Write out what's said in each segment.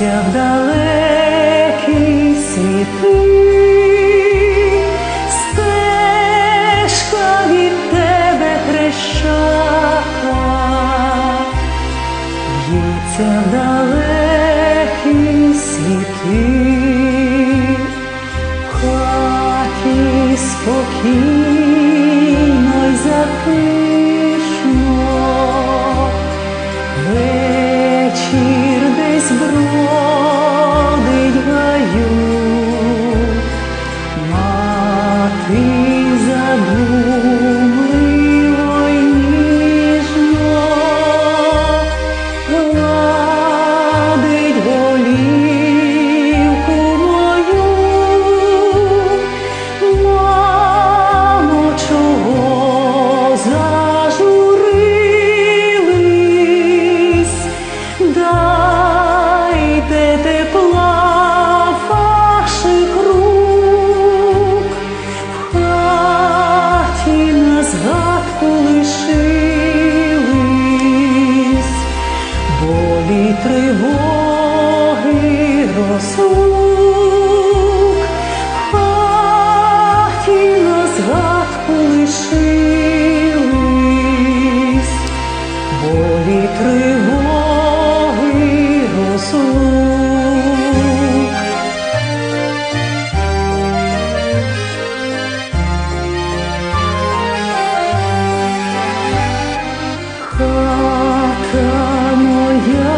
В'ється в далекі світи, стежка від тебе хрещата, В'ється в далекі тривоги розлук. Хата моя,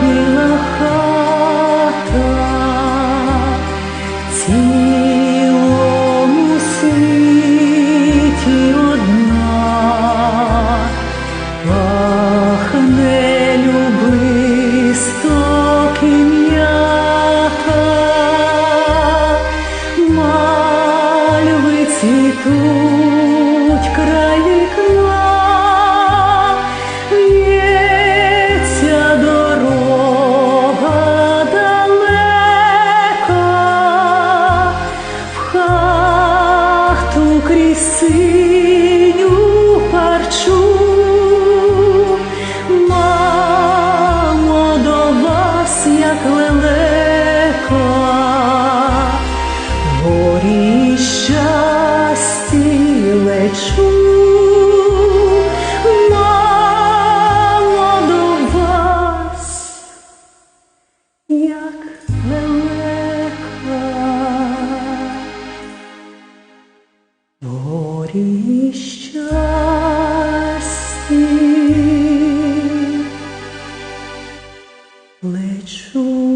біла хата, в цвітуть край дорога далека, в хату крізь Ти щасті лечу.